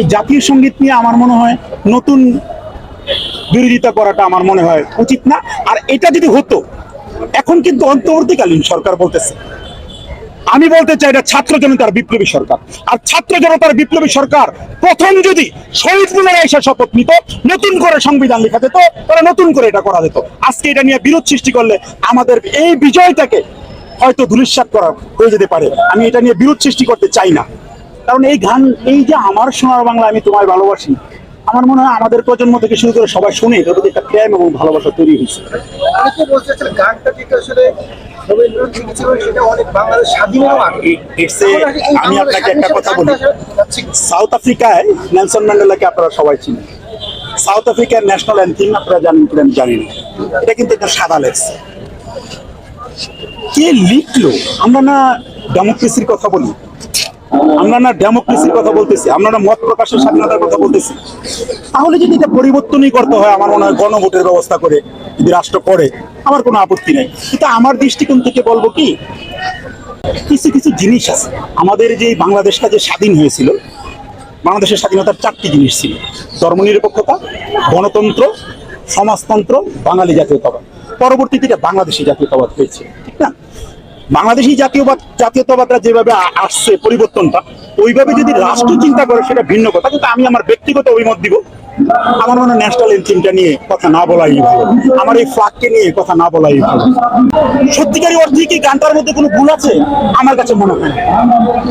এই জাতীয় সংগীত নিয়ে আমার মনে হয় নতুন বিরোধিতা করাটা আমার মনে হয় উচিত না। আর এটা যদি হতো, এখন কিন্তু অন্তর্বর্তীকালীন সরকার বলতেছে। আমি বলতে চাই এটা ছাত্র জনতার বিপ্লবী সরকার। আর ছাত্র জনতার বিপ্লবী সরকার প্রথম যদি শহীদ মিনারে এসে শপথ নিত, নতুন করে সংবিধান লেখা যেত তাহলে নতুন করে এটা করা যেত। আজকে এটা নিয়ে বিরোধ সৃষ্টি করলে আমাদের এই বিজয়টাকে হয়তো ধূলিসাৎ করা হয়ে যেতে পারে। আমি এটা নিয়ে বিরোধ সৃষ্টি করতে চাই না। কারণ এই গান এই যে আমার সোনার বাংলা আমি তোমায় ভালোবাসি আমার মনে হয় আমাদের প্রজন্ম থেকে শুরু করে সবাই শুনে প্রতি একটা প্রেম এবং ভালোবাসা তৈরি হয়েছে। অনেকে বলতে গানটা যেটা আসলে আমি আপনাকে একটা কথা বলি। সাউথ আফ্রিকায় নেলসন ম্যান্ডেলাকে আপনারা সবাই চিনেন। সাউথ আফ্রিকার ন্যাশনাল অ্যান্থিম আপনারা জানেন কিনা আমি জানি না। এটা কিন্তু একটা সাদা লেখছে কে লিখলো? আমরা না ডেমোক্রেসির কথা বলি। আমরা না ডেমোক্রেসির কথা বলতেছি, আমরা না মত প্রকাশের স্বাধীনতার কথা বলতেছি। তাহলে যদি এটা পরিবর্তনই করতে হয়, আমার মনে হয় গণভোটের ব্যবস্থা করে যদি রাষ্ট্র করে, আমার কোনো আপত্তি নেই। কিন্তু আমার দৃষ্টিকোণ থেকে বলব কি, কিছু কিছু জিনিস আছে। আমাদের যে বাংলাদেশটা যে স্বাধীন হয়েছিল, বাংলাদেশের স্বাধীনতার চারটি জিনিস ছিল। ধর্মনিরপেক্ষতা, গণতন্ত্র, সমাজতন্ত্র, বাঙালি জাতীয়তাবাদ। পরবর্তীতে এটা বাংলাদেশি জাতীয়তাবাদ হয়েছে, ঠিক না? বাংলাদেশি জাতীয়বাদ জাতীয়তাবাদরা যেভাবে আসছে পরিবর্তনটা, ওইভাবে যদি রাষ্ট্র চিন্তা করে, সেটা ভিন্ন কথা। কিন্তু আমি আমার ব্যক্তিগত অভিমত দিব, আমার মনে ন্যাশনাল এনথিমটা নিয়ে কথা না বলাই ভালো। আমার এই ফ্লাগকে নিয়ে কথা না বলাই ভালো। সত্যিকারী অর্থে কি গানটার মধ্যে কোনো ভুল আছে? আমার কাছে মনে হয়।